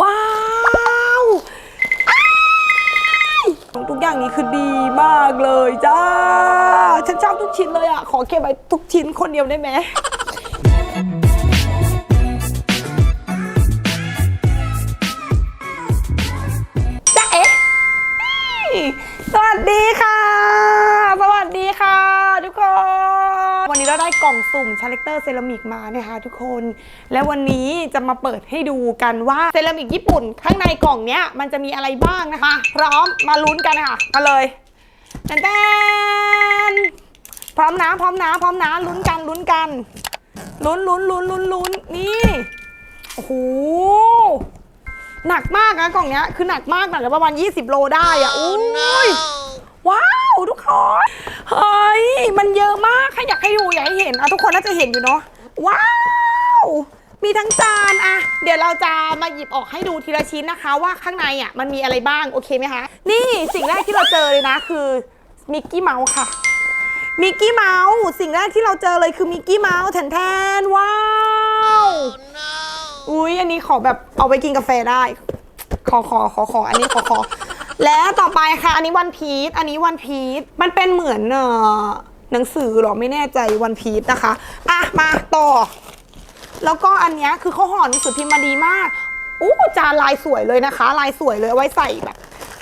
ว้าวอ้ายทุกอย่างนี้คือดีมากเลยจ้า ฉันชอบทุกชิ้นเลยอะ ขอเก็บไว้ทุกชิ้นคนเดียวได้ไหม กล่องสุ่มชาเลคเตอร์เซรามิกมานะคะทุกคน และวันนี้จะมาเปิดให้ดูกันว่าเซรามิกญี่ปุ่น ข้างในกล่องเนี้ยมันจะมีอะไรบ้างนะคะ พร้อมมาลุ้นกันค่ะมาเลยแตนแตนพร้อมนะพร้อมนะพร้อมนะลุ้นกันลุ้นกันลุ้นลุ้นลุ้นลุ้นลุ้นนี่โอ้โหหนักมากนะกล่องเนี้ยคือหนักมากหนักประมาณ 20 โลได้อะอุ้ยว้าว ทุกคน เฮ้ย มันเยอะมากใครอยากให้ดูอยากให้เห็นอะทุกคนน่าจะเห็นอยู่เนาะ ว้าว มีทั้งจานอะเดี๋ยวเราจะมาหยิบออกให้ดูทีละชิ้นนะคะ ว่าข้างในอะมันมีอะไรบ้างโอเคไหมคะ นี่สิ่งแรกที่เราเจอเลยนะคือมิกกี้เมาส์ค่ะมิกกี้เมาส์สิ่งแรกที่เราเจอเลยคือมิกกี้เมาส์แทนแทนๆว้าว อุ้ยอันนี้ขอแบบเอาไปกินกาแฟได้ ขอขอขอขออันนี้ขอขอ และต่อไปค่ะ อันนี้วันพีชอันนี้วันพีชมันเป็นเหมือนเอ่อหนังสือหรอไม่แน่ใจวันพีชนะคะ อะ มาต่อ แล้วก็อันนี้คือเขาห่อหนังสือพิมพ์มาดีมากอู้จานลายสวยเลยนะคะ ลายสวยเลยไว้ใส่แบบ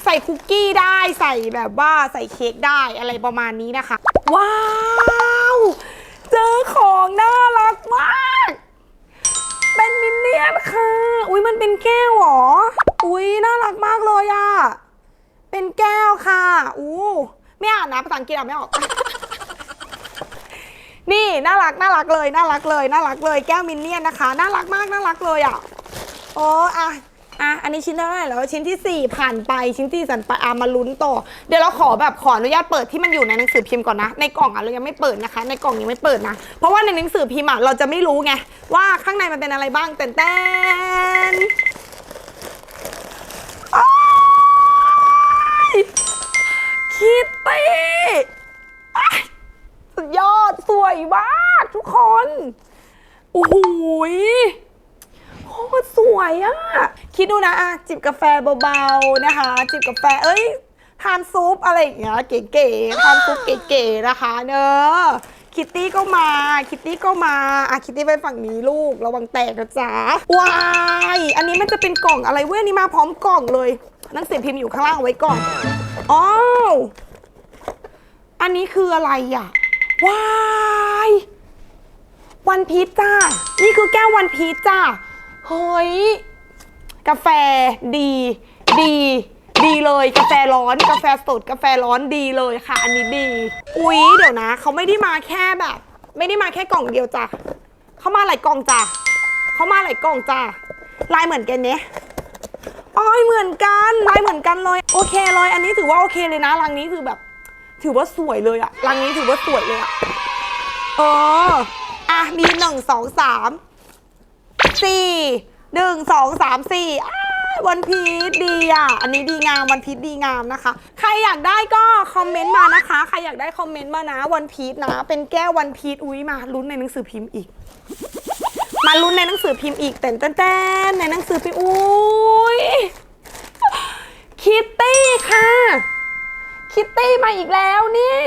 ใส่คุกกี้ได้ใส่แบบว่าใส่เค้กได้อะไรประมาณนี้นะคะ ว้าว เจอของน่ารักมาก เป็นมินเนี่ยนค่ะ อุ้ยมันเป็นแก้วเหรอ อุ้ยน่ารักมากเลยอะ เป็นแก้วค่ะ อู้ไม่อ่านนะภาษาอังกฤษอ่านไม่ออก นี่น่ารักน่ารักเลยน่ารักเลยน่ารักเลยแก้วมินเนี่ยนนะคะ น่ารักมากน่ารักเลยอะโอ้อะอะอันนี้ชิ้นเท่าไหร่แล้วชิ้นที่สี่ผ่านไปชิ้นที่สันไปอะมาลุ้นต่อ เดี๋ยวเราขอแบบขออนุญาตเปิดที่มันอยู่ในหนังสือพิมพ์ก่อนนะ ในกล่องอะเรายังไม่เปิดนะคะ ในกล่องยังไม่เปิดนะ เพราะว่าในหนังสือพิมพ์อะเราจะไม่รู้ไงว่าข้างในมันเป็นอะไรบ้างแต่นแต คิตตี้อ้ายสุดยอดสวยมากทุกคน โอ้โหยโคตรสวยอะคิดดูนะอะจิบกาแฟเบาๆนะคะ จิบกาแฟเอ้ยทานซุปอะไรอย่างเงี้ยเก๋ๆทานซุปเก๋ๆนะคะ เนอะคิตตี้ก็มาคิตตี้ก็มาอะคิตตี้ไปฝั่งนี้ลูกระวังแตกนะจ๊ะว้ายอันนี้มันจะเป็นกล่องอะไรเว้ยอันนี้มาพร้อมกล่องเลยหนังสือพิมพ์อยู่ข้างล่างเอาไว้ก่อน อ้าวอันนี้คืออะไรอะว้ายวันพีชจ้า นี่คือแก้ววันพีชจ้า เฮ้ย กาแฟดี ดี ดีเลย กาแฟร้อน กาแฟสด กาแฟร้อนดีเลยค่ะ อันนี้ดี อุ๊ย เดี๋ยวนะ เขาไม่ได้มาแค่แบบ ไม่ได้มาแค่กล่องเดียวจ้ะเขามาหลายกล่องจ้ะเขามาหลายกล่องจ้ะลายเหมือนกันเนี่ย อ๋อยเหมือนกันลายเหมือนกันเลยโอเคเลย อันนี้ถือว่าโอเคเลยนะรังนี้คือแบบ ถือว่าสวยเลยอะรังนี้ถือว่าสวยเลยอะเอออะมีหนึ่งสองสามสี่หนึ่งสองสามสี่วันพีชดีอะ อันนี้ดีงามวันพีชดีงามนะคะ ใครอยากได้ก็คอมเมนต์มานะคะ ใครอยากได้คอมเมนต์มานะวันพีชนะ เป็นแก้ววันพีชอุ้ยมาลุ้นในหนังสือพิมพ์อีก มาลุ้นในหนังสือพิมพ์อีกเต้นเต้นในหนังสือพิมพ์อุ้ยคิตตี้ค่ะ คิตตี้มาอีกแล้วนี่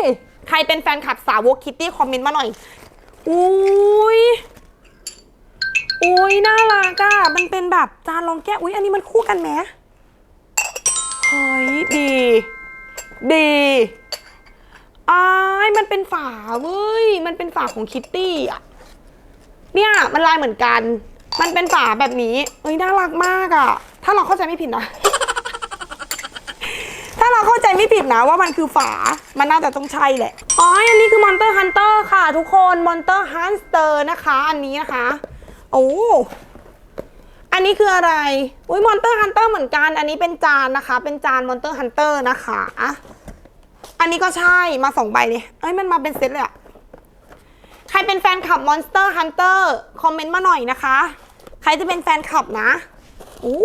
ใครเป็นแฟนคลับสาวกคิตตี้คอมเมนต์มาหน่อยอุ้ยอุ้ยน่ารักอะมันเป็นแบบจานรองแก้วอุ้ยอันนี้มันคู่กันไหมเฮ้ยดี ดีอ้ายมันเป็นฝาเว้ย มันเป็นฝาของคิตตี้อะ เนี่ยมันลายเหมือนกัน มันเป็นฝาแบบนี้เอ้ยน่ารักมากอะถ้าเราเข้าใจไม่ผิดนะ ถ้าเราเข้าใจไม่ผิดนะว่ามันคือฝา มันน่าจะต้องใช่แหละ อ๋อ อันนี้คือ Monster Hunter ค่ะ ทุกคน Monster Hunter นะคะ อันนี้นะคะ โอ้ อันนี้คืออะไร อุ้ย Monster Hunter เหมือนกัน อันนี้เป็นจานนะคะ เป็นจาน Monster Hunter นะคะ อันนี้ก็ใช่ มาสองใบเลยเอ้ย มันมาเป็นเซตเลยอะ ใครเป็นแฟนคลับ Monster Hunter คอมเมนต์มาหน่อยนะคะ ใครจะเป็นแฟนคลับนะโอ้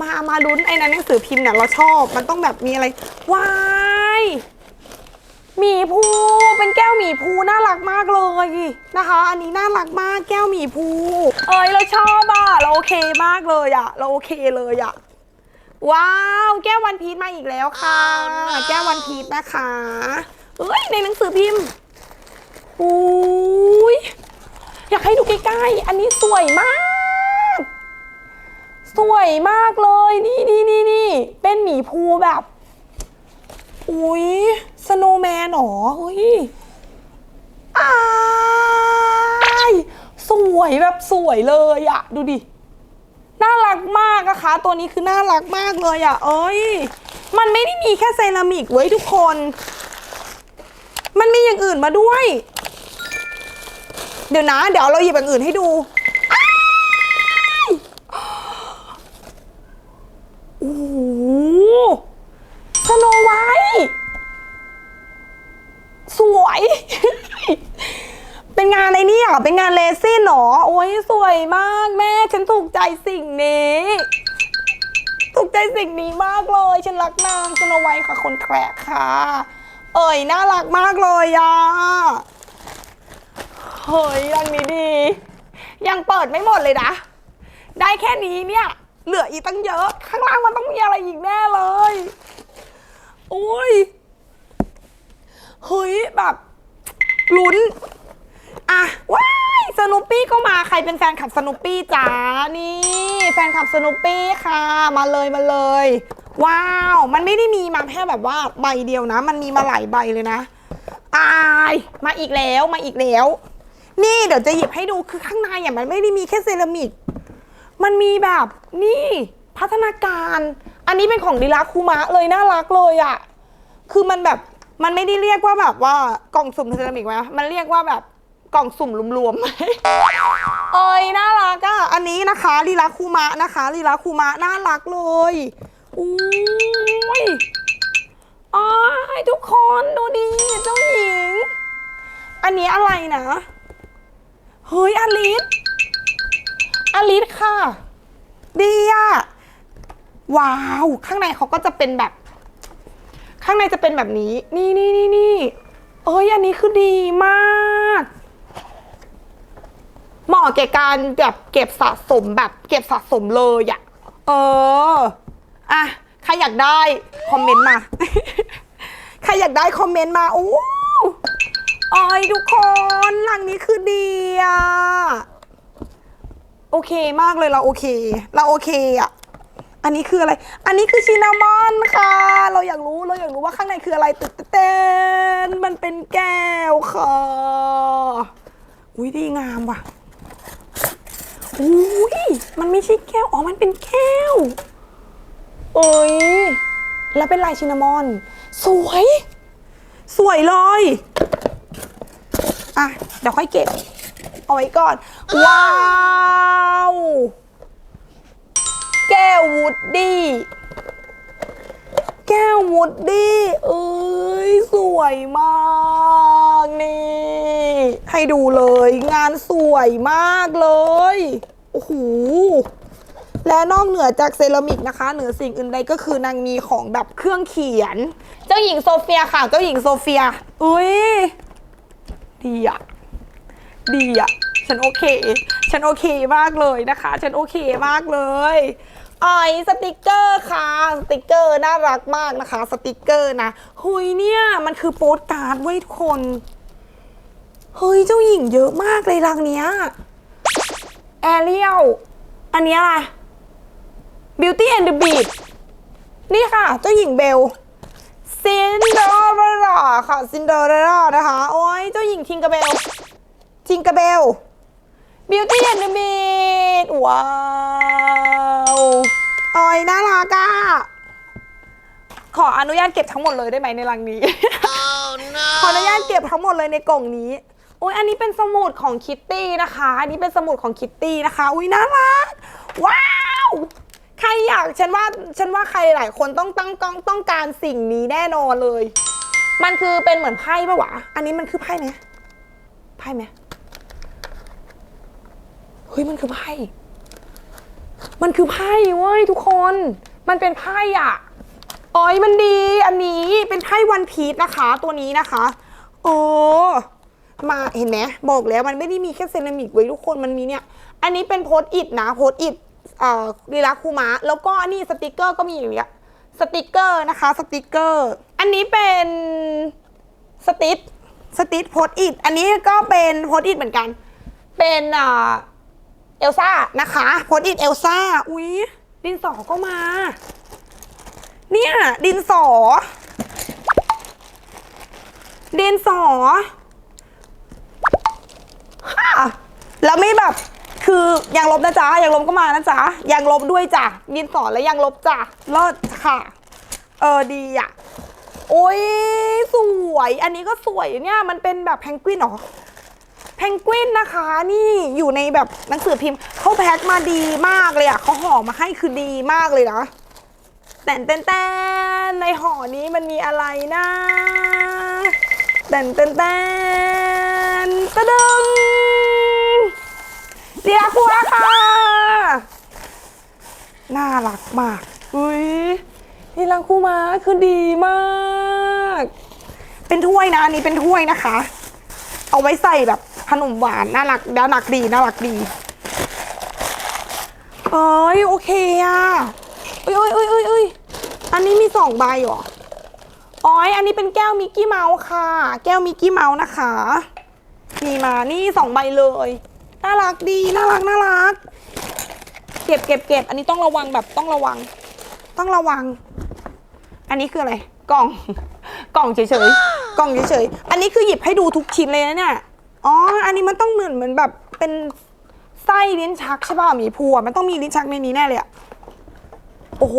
มามาลุ้นไอ้นั้นหนังสือพิมพ์เนี่ยเราชอบ มันต้องแบบมีอะไรวายหมีภูเป็นแก้วหมีภูน่ารักมากเลยนะคะ อันนี้น่ารักมากแก้วหมีภู เอ้ยเราชอบอะเราโอเคมากเลยอะ เราโอเคเลยอะว้าวแก้ววันพีชมาอีกแล้วค่ะแก้ววันพีชนะคะเอ้ยในหนังสือพิมพ์ อุ้ยอยากให้ดูใกล้ๆ อันนี้สวยมาก สวยมากเลย นี่นี่นี่นี่ เป็นหมีภูแบบ อุ้ยสโนว์แมนหรอเฮ้ยอายสวยแบบสวยเลยอะดูดิ น่ารักมากนะคะ ตัวนี้คือน่ารักมากเลยอะเอ้ย มันไม่ได้มีแค่เซรามิกเว้ยทุกคน มันมีอย่างอื่นมาด้วย เดี๋ยวนะ เดี๋ยวเราหยิบอย่างอื่นให้ดูอ้ายโอ้โหสโนไวท์สวย เป็นงานอะไรเนี่ยเป็นงานเลซินหรอ โอ้ยสวยมากแม่ ฉันถูกใจสิ่งนี้ ถูกใจสิ่งนี้มากเลย ฉันรักนางสโนไวท์ค่ะ คนแคร์ค่ะ เอ่ยน่ารักมากเลยอะ เฮ้ยรังนี้ดี ยังเปิดไม่หมดเลยนะ ได้แค่นี้เนี่ย เหลืออีกตั้งเยอะ ข้างล่างมันต้องมีอะไรอีกแน่เลยโอ้ยเฮ้ยแบบลุ้น อะ ว้ายสนุปปี้ก็มาใครเป็นแฟนคลับสนุปปี้จ๋านี่ แฟนคลับสนุปปี้ค่ะ มาเลยมาเลย ว้าว มันไม่ได้มีมาแค่แบบว่าใบเดียวนะ มันมีมาหลายใบเลยนะ อาย มาอีกแล้วมาอีกแล้ว นี่เดี๋ยวจะหยิบให้ดูคือข้างในอะมันไม่ได้มีแค่เซรามิก มันมีแบบนี่พัฒนาการ อันนี้เป็นของดิลาคูมะเลยน่ารักเลยอะ คือมันแบบมันไม่ได้เรียกว่าแบบว่ากล่องสุ่มเซรามิกไหมมันเรียกว่าแบบกล่องสุ่มรวมๆไหมเอ้ยน่ารักอะ อันนี้นะคะลีลาคูมะนะคะลีลาคูมะน่ารักเลยอุ้ยอ้ายทุกคนดูดิเจ้าหญิง อันนี้อะไรนะ เฮ้ยอลิสอลิสค่ะ ดีอะว้าว ข้างในเขาก็จะเป็นแบบ ข้างในจะเป็นแบบนี้ นี่นี่นี่นี่เอ้ยอันนี้คือดีมากเหมาะแก่การแบบเก็บสะสมแบบ เก็บสะสมเลยอะเอออะใครอยากได้คอมเมนต์มา ใครอยากได้คอมเมนต์มาโอ้ ออยทุกคนหลังนี้คือดีอะโอเคมากเลยเราโอเค เราโอเคอะอันนี้คืออะไร อันนี้คือชินนามอนค่ะ เราอยากรู้เราอยากรู้ว่าข้างในคืออะไรตื่นเต้นมันเป็นแก้วค่ะ อุ้ยดีงามว่ะอุ้ยมันไม่ใช่แก้ว อ๋อ มันเป็นแก้วเอ้ย แล้วเป็นลายชินามอน สวย สวยเลย อะ เดี๋ยวค่อยเก็บ เอาไว้ก่อน ว้าว แก้ววูดดี้ แก้ววูดดี้เอ้ย สวยมากนี่ ให้ดูเลย งานสวยมากเลย โอ้โหและนอกเหนือจากเซรามิกนะคะ เหนือสิ่งอื่นใดก็คือนางมีของแบบเครื่องเขียน เจ้าหญิงโซเฟียค่ะ เจ้าหญิงโซเฟีย อุ้ย ดีอะดีอะฉันโอเค ฉันโอเคมากเลยนะคะ ฉันโอเคมากเลยไอสติกเกอร์ค่ะ สติกเกอร์น่ารักมากนะคะ สติกเกอร์นะหุยเนี่ย มันคือโปสการ์ดเว้ยทุกคน เฮ้ย เจ้าหญิงเยอะมากเลยรังเนี้ยแอเรียลอันเนี้ยอะไร Beauty and the Beast นี่ค่ะ เจ้าหญิงเบล ซินเดอเรลล่าค่ะซินเดอเรลล่านะคะ โอ้ยเจ้าหญิงทิงกาเบลทิงกาเบล Beauty and the Beast ว้าวโอ้ยน่ารักอะขออนุญาตเก็บทั้งหมดเลยได้ไหมในรังนี้ ขออนุญาตเก็บทั้งหมดเลยในกล่องนี้โอ้ยอันนี้เป็นสมุดของคิตตี้นะคะ อันนี้เป็นสมุดของคิตตี้นะคะ อุ้ยน่ารัก ว้าว ใครอยากฉันว่าฉันว่าใครหลายคนต้องตั้งต้องต้องการสิ่งนี้แน่นอนเลย มันคือเป็นเหมือนไพ่ปะวะ อันนี้มันคือไพ่ไหมไพ่ไหมเฮ้ยมันคือไพ่มันคือไพ่เว้ยทุกคน มันเป็นไพ่อะโอ้ยมันดี อันนี้เป็นไพ่วันพีชนะคะ ตัวนี้นะคะโอ้มาเห็นไหมบอกแล้วมันไม่ได้มีแค่เซรามิกไว้ทุกคนมันมีเนี่ย อันนี้เป็นโพสต์อิดนะโพสต์อิด ลีลาคูมะแล้วก็อันนี้สติกเกอร์ก็มีอย่างเงี้ยสติกเกอร์นะคะสติกเกอร์ อันนี้เป็นสติทสติทโพสอิดอันนี้ก็เป็นโพสอิดเหมือนกัน เป็นเอลซ่านะคะโพสอิดเอลซ่าอุ๊ยดินสอก็มา เนี่ยดินสอ ดินสอฮ่าแล้วไม่แบบ คืออยางลบนะจ๊ะยางลบก็มานะจ๊ะยางลบด้วยจ้ะดินสอนและยางลบจ้ะเลิศค่ะ เออดีอะโอ้ยสวย อันนี้ก็สวยเนี่ยมันเป็นแบบแพนกวินเหรอแพนกวินนะคะนี่อยู่ในแบบหนังสือพิมพ์เขาแพ็คมาดีมากเลยอะเขาห่อมาให้คือดีมากเลยนะแต่นเต้นแตนในห่อนี้มันมีอะไรนะแต่นเต้นแตนตะดึง เดียคูละค่ะ น่ารักมาก อุ้ยนี่ลังคู่มาคือดีมาก เป็นถ้วยนะอันนี้เป็นถ้วยนะคะ เอาไว้ใส่แบบขนมหวานน่ารักน่ารักดีน่ารักดีเอ้ยโอเคอะอุ้ยอุ้ยอุ้ยอุ้ยอุ้ยอันนี้มีสองใบเหรออ๋อยอันนี้เป็นแก้วมิกกี้เมาส์ค่ะ แก้วมิกกี้เมาส์นะคะ มีมานี่สองใบเลย น่ารักดี น่ารัก น่ารัก เก็บเก็บเก็บอันนี้ต้องระวังแบบต้องระวัง ต้องระวัง อันนี้คืออะไร กล่อง กล่องเฉยๆ กล่องเฉยๆ อันนี้คือหยิบให้ดูทุกชิ้นเลยนะเนี่ย อ๋อ อันนี้มันต้องเหมือนเหมือนแบบเป็นไส้ลิ้นชักใช่ป่ะหมีภูอะมันต้องมีลิ้นชักในนี้แน่เลยอะโอ้โห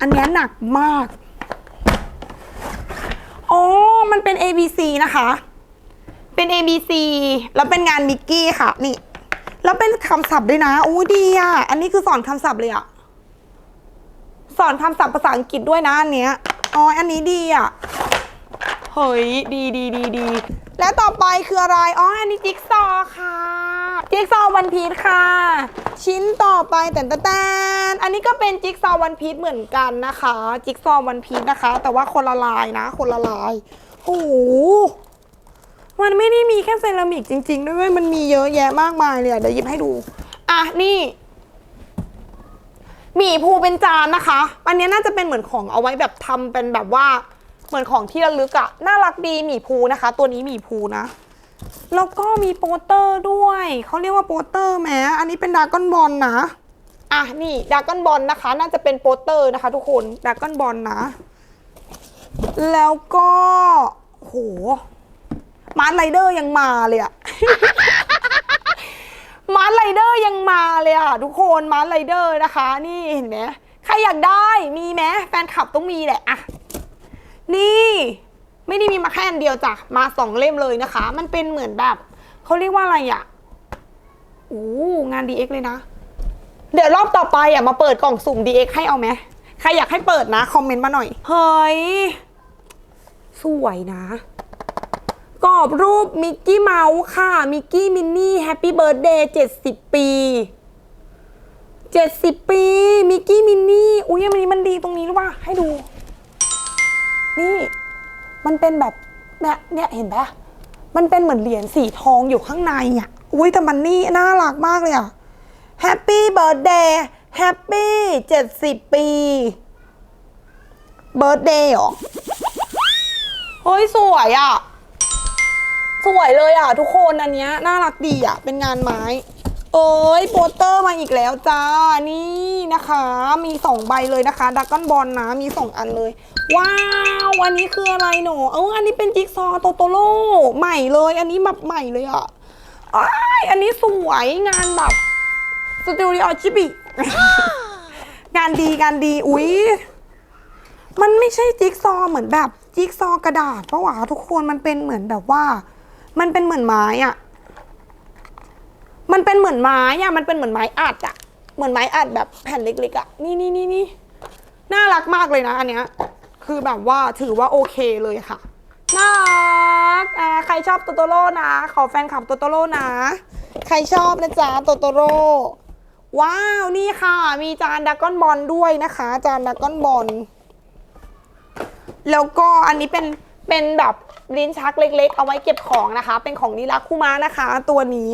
อันนี้หนักมาก อ๋อ มันเป็น A B C นะคะ เป็น A B C แล้วเป็นงานมิกกี้ค่ะ นี่ แล้วเป็นคำศัพท์ด้วยนะโอ้ดีอะ อันนี้คือสอนคำศัพท์เลยอะ สอนคำศัพท์ภาษาอังกฤษด้วยนะอันเนี้ย อ๋อ อันนี้ดีอะ เฮ้ย ดีดีดีดี และต่อไปคืออะไร อ๋อ อันนี้จิ๊กซอว์ค่ะ จิ๊กซอว์วันพีชค่ะ ชิ้นต่อไปแต่นแต่แตนอันนี้ก็เป็นจิ๊กซอว์วันพีชเหมือนกันนะคะ จิ๊กซอว์วันพีชนะคะ แต่ว่าคนละลายนะ คนละลายโอ้โห มันไม่ได้มีแค่เซรามิกจริงๆด้วยมันมีเยอะแยะมากมายเลยอะเดี๋ยวหยิบให้ดู อะนี่หมี่ภูเป็นจานนะคะ อันนี้น่าจะเป็นเหมือนของเอาไว้แบบทำเป็นแบบว่า เหมือนของที่ระลึกอะน่ารักดีหมี่ภูนะคะ ตัวนี้หมี่ภูนะ แล้วก็มีโปสเตอร์ด้วย เขาเรียกว่าโปสเตอร์แหมอันนี้เป็นดากอนบอลนะ อะนี่ดากอนบอลนะคะ น่าจะเป็นโปสเตอร์นะคะ ทุกคนดากอนบอลนะ แล้วก็โห มาร์ทไรเดอร์ยังมาเลยอะ มาร์ทไรเดอร์ยังมาเลยอะทุกคนมาร์ทไรเดอร์นะคะ นี่เห็นไหมใครอยากได้มีไหมแฟนคลับต้องมีแหละอะนี่ไม่ได้มีมาแค่อันเดียวจ้ะมาสองเล่มเลยนะคะ มันเป็นเหมือนแบบเขาเรียกว่าอะไรอะโอ้งาน DX เลยนะ เดี๋ยวรอบต่อไปอะมาเปิดกล่องสุ่ม DX ให้เอาไหมใครอยากให้เปิดนะ คอมเมนต์มาหน่อย เฮ้ย สวยนะ กรอบรูปมิกกี้เมาส์ค่ะ มิกกี้มินนี่แฮปปี้เบิร์ดเดย์เจ็ดสิบปี เจ็ดสิบปี มิกกี้มินนี่ อุ้ยอันนี้มันดีตรงนี้หรือว่าให้ดู นี่ มันเป็นแบบเนี่ยเนี่ยเห็นปะมันเป็นเหมือนเหรียญสีทองอยู่ข้างในอะ อุ้ยแต่มันนี่น่ารักมากเลยอะแฮปปี้เบิร์ดเดย์แฮปปี้เจ็ดสิบปีเบิร์ดเดย์เหรอ เฮ้ย สวยอะ สวยเลยอะ ทุกคนอันเนี้ยน่ารักดีอะ เป็นงานไม้เอ้ยโปสเตอร์มาอีกแล้วจ้า นี่นะคะ มีสองใบเลยนะคะดักกอนบอลนะ มีสองอันเลย ว้าว อันนี้คืออะไรหนูเอออันนี้เป็นจิ๊กซอว์โตโตโร่ใหม่เลย อันนี้แบบใหม่เลยอะอ้ายอันนี้สวยงานแบบสตูดิโอจิบิงานดีงานดี อุ๊ย มันไม่ใช่จิ๊กซอว์เหมือนแบบ จิ๊กซอกระดาษเพราะว่าทุกคนมันเป็นเหมือนแบบว่า มันเป็นเหมือนไม้อะมันเป็นเหมือนไม้อะมันเป็นเหมือนไม้อัดอะเหมือนไม้อัดแบบแผ่นเล็กๆอะนี่นี่นี่นี่น่ารักมากเลยนะอันเนี้ย คือแบบว่าถือว่าโอเคเลยค่ะ น่ารักอ่าใครชอบโตโตโร่นะ ขอแฟนคลับโตโตโร่นะ ใครชอบนะจ๊ะโตโตโร่ว้าวนี่ค่ะ มีจานดากอนบอลด้วยนะคะ จานดากอนบอลแล้วก็อันนี้เป็น เป็นแบบลิ้นชักเล็กๆ เอาไว้เก็บของนะคะ เป็นของนิรักคุมานะคะ ตัวนี้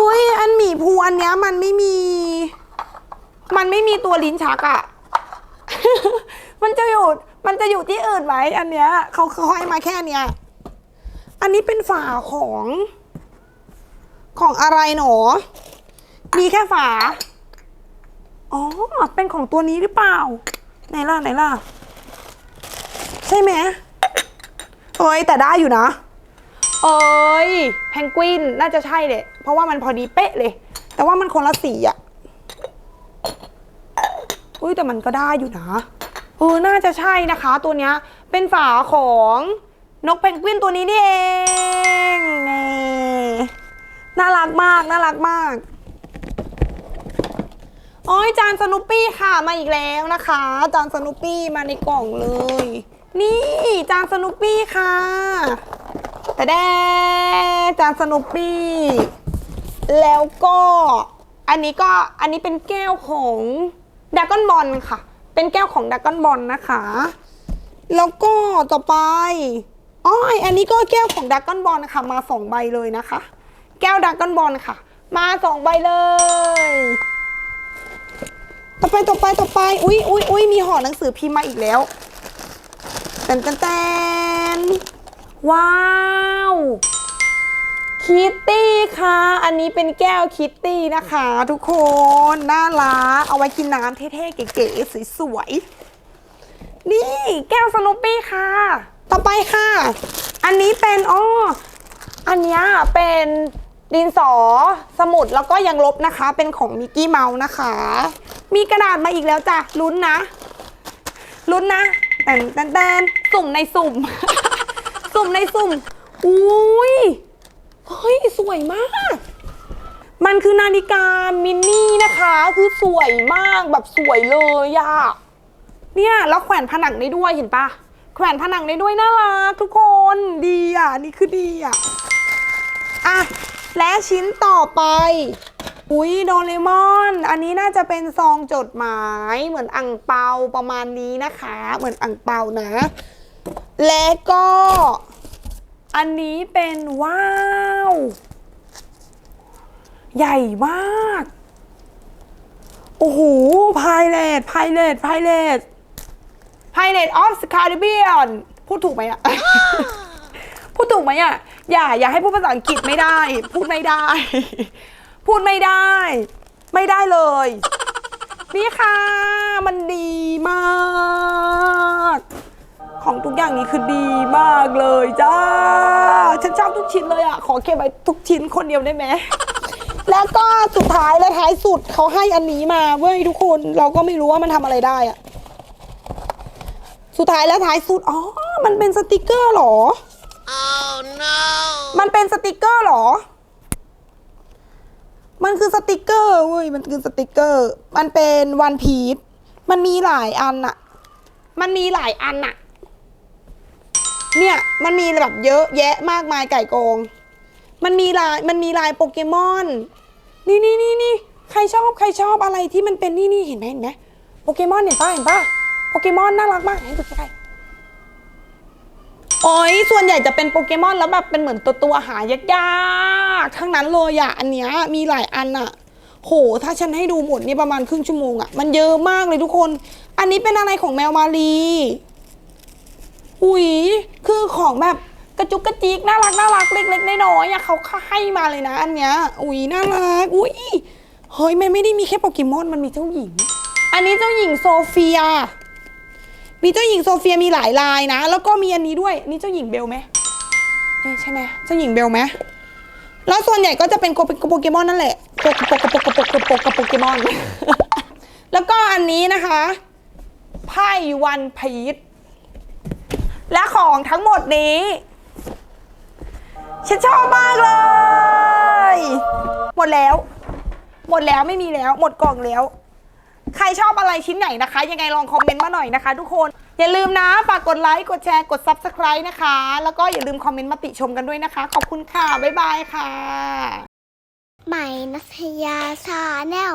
อุ้ยอันหมีภูอันเนี้ยมันไม่มี มันไม่มีตัวลิ้นชักอะมันจะอยู่ มันจะอยู่ที่อื่นไหมอันเนี้ยเขาเขาให้มาแค่เนี้ย อันนี้เป็นฝาของ ของอะไรหนอ มีแค่ฝา อ๋อ เป็นของตัวนี้หรือเปล่า ไหนล่ะไหนล่ะ ใช่ไหม เอ้ยแต่ได้อยู่นะ เอ้ยแพนกวินน่าจะใช่เลยเพราะว่ามันพอดีเป๊ะเลย แต่ว่ามันคนละสีอะอุ้ยแต่มันก็ได้อยู่นะเออน่าจะใช่นะคะ ตัวเนี้ยเป็นฝาของนกเพนกวินตัวนี้นี่เองนี่น่ารักมากน่ารักมากโอ้ยจานสนุปปี้ค่ะมาอีกแล้วนะคะ จานสนุปปี้มาในกล่องเลย นี่จานสนุปปี้ค่ะแต่แดจานสนุปปี้ แล้วก็อันนี้ก็อันนี้เป็นแก้วของดากกอนบอลค่ะ เป็นแก้วของดากกอนบอลนะคะ แล้วก็ต่อไปอ๋ออันนี้ก็แก้วของดากกอนบอลค่ะมาสองใบเลยนะคะ แก้วดากกอนบอลค่ะ มาสองใบเลย ต่อไปต่อไปต่อไป อุ้ยอุ้ยอุ้ยมีห่อหนังสือพิมพ์มาอีกแล้ว ตนแตนแตนว้าวคิตตี้ค่ะ อันนี้เป็นแก้วคิตตี้นะคะ ทุกคน น่ารัก เอาไว้กินน้ำเท่ๆ เก๋ๆ สวยๆ นี่แก้วสนุปปี้ค่ะ ต่อไปค่ะ อันนี้เป็นอ้ออันนี้เป็นดินสอสมุดแล้วก็ยังลบนะคะ เป็นของมิกกี้เมาส์นะคะ มีกระดาษมาอีกแล้วจ้ะลุ้นนะลุ้นนะ แตนแตนแตนสุ่มในสุ่ม สุ่มในสุ่ม อุ้ย เฮ้ย สวยมาก มันคือนาฬิกามินนี่นะคะ คือสวยมากแบบสวยเลยอะเนี่ย แล้วแขวนผนังได้ด้วยเห็นปะแขวนผนังได้ด้วยน่ารักทุกคนดีอะ นี่คือดีอะ อะ และชิ้นต่อไป อุ้ยโดเรมอน อันนี้น่าจะเป็นซองจดหมายเหมือนอ่งเปาประมาณนี้นะคะ เหมือนอ่งเปานะ และก็ อันนี้เป็นว้าว ใหญ่มาก โอ้โหพายเลตพายเลตพายเลตพายเลตออฟสคาริเบียนพูดถูกไหมอะ พูดถูกไหมอะอย่า อย่าให้พูดภาษาอังกฤษไม่ได้ พูดไม่ได้ พูดไม่ได้ ไม่ได้เลย นี่ค่ะ มันดีมาก ของทุกอย่างนี้คือดีมากเลยจ้า ฉันชอบทุกชิ้นเลยอะขอเก็บไว้ทุกชิ้นคนเดียวได้ไหม แล้วก็สุดท้ายและท้ายสุดเขาให้อันนี้มาเว้ยทุกคนเราก็ไม่รู้ว่ามันทำอะไรได้อะสุดท้ายและท้ายสุด อ๋อ มันเป็นสติกเกอร์เหรอ Oh no! มันเป็นสติกเกอร์เหรอ มันคือสติกเกอร์เว้ย มันคือสติกเกอร์ มันเป็นวันพีชมันมีหลายอันอะมันมีหลายอันอะเนี่ย มันมีแบบเยอะแยะมากมายไก่กอง มันมีลาย มันมีลายโปเกมอน นี่นี่นี่นี่ใครชอบใครชอบอะไรที่มันเป็นนี่นี่เห็นไหมเห็นไหมโปเกมอนเห็นป่ะเห็นป่ะโปเกมอนน่ารักมากให้ดูใกล้ๆโอ้ยส่วนใหญ่จะเป็นโปเกมอนแล้วแบบเป็นเหมือนตัวตัวหายาก ๆทั้งนั้นเลยอะอันเนี้ยมีหลายอันอะโห ถ้าฉันให้ดูหมดนี่ประมาณครึ่งชั่วโมงอะมันเยอะมากเลยทุกคน อันนี้เป็นอะไรของแมวมารีอุ้ยคือของแบบกระจุกกระจิกน่ารักน่ารักเล็กๆน้อยๆอะเขาให้มาเลยนะ อันเนี้ยอุ้ยน่ารักอุ้ยเฮ้ยมันไม่ได้มีแค่โปเกมอนมันมีเจ้าหญิง อันนี้เจ้าหญิงโซเฟีย มีเจ้าหญิงโซเฟียมีหลายลายนะ แล้วก็มีอันนี้ด้วย นี่เจ้าหญิงเบลไหมเอ๊ะใช่ไหมเจ้าหญิงเบลไหม แล้วส่วนใหญ่ก็จะเป็นโกโปเกมอนนั่นแหละโปโกโปโกโปโกโปโกโปโกโปเกมอน แล้วก็อันนี้นะคะไพ่วันพีชและของทั้งหมดนี้ ฉันชอบมากเลย หมดแล้ว หมดแล้วไม่มีแล้ว หมดกล่องแล้ว ใครชอบอะไรชิ้นไหนนะคะ ยังไงลองคอมเมนต์มาหน่อยนะคะทุกคน อย่าลืมนะ ฝากกดไลค์ กดแชร์ กด Subscribe นะคะ แล้วก็อย่าลืมคอมเมนต์มาติชมกันด้วยนะคะ ขอบคุณค่ะ บ๊ายบายค่ะ ใหม่นัสยาชาแนล